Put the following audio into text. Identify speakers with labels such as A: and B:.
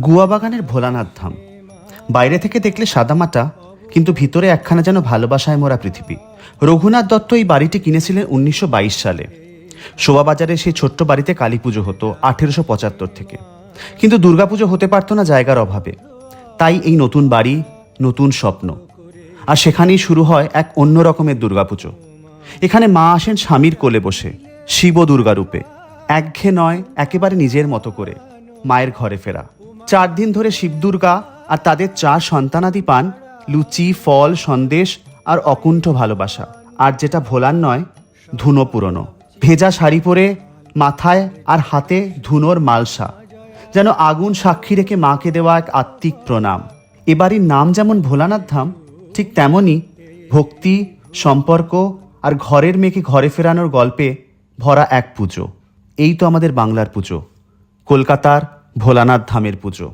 A: গুয়া বাগানের ভোলানাথ ধাম। বাইরে থেকে দেখলে সাদামাটা, কিন্তু ভিতরে একখানা যেন ভালোবাসায় মোরা পৃথিবী। রঘুনাথ দত্ত এই বাড়িটি কিনেছিলেন উনিশশো বাইশ সালে। শোভাবাজারে সেই ছোট্ট বাড়িতে কালী পুজো হতো আঠেরোশো পঁচাত্তর থেকে। কিন্তু দুর্গাপুজো হতে পারতো না জায়গার অভাবে। তাই এই নতুন বাড়ি, নতুন স্বপ্ন। আর সেখানেই শুরু হয় এক অন্য রকমের দুর্গাপুজো এখানে মা আসেন স্বামীর কোলে বসে, শিব দুর্গা রূপে। একঘে নয়, একেবারে নিজের মতো করে, মায়ের ঘরে ফেরা। চার দিন ধরে শিব দুর্গা আর তাদের চার সন্তানাদি পান, লুচি, ফল, সন্দেশ আর অকুণ্ঠ ভালোবাসা। আর যেটা ভোলার নয়, ধুনো পুরনো। ভেজা শাড়ি পরে মাথায় আর হাতে ধুনোর মালসা। যেন আগুন সাক্ষী রেখে মাকে দেওয়া এক আত্মিক প্রণাম। এবাড়ির নাম যেমন ভোলানাথ ধাম, ঠিক তেমনই ভক্তি, সম্পর্ক আর ঘরের মেয়েকে ঘরে ফেরানোর গল্পে ভরা এক পুজো। এই তো আমাদের বাংলার পুজো। কলকাতার ভোলানাথ ধামের পুজো।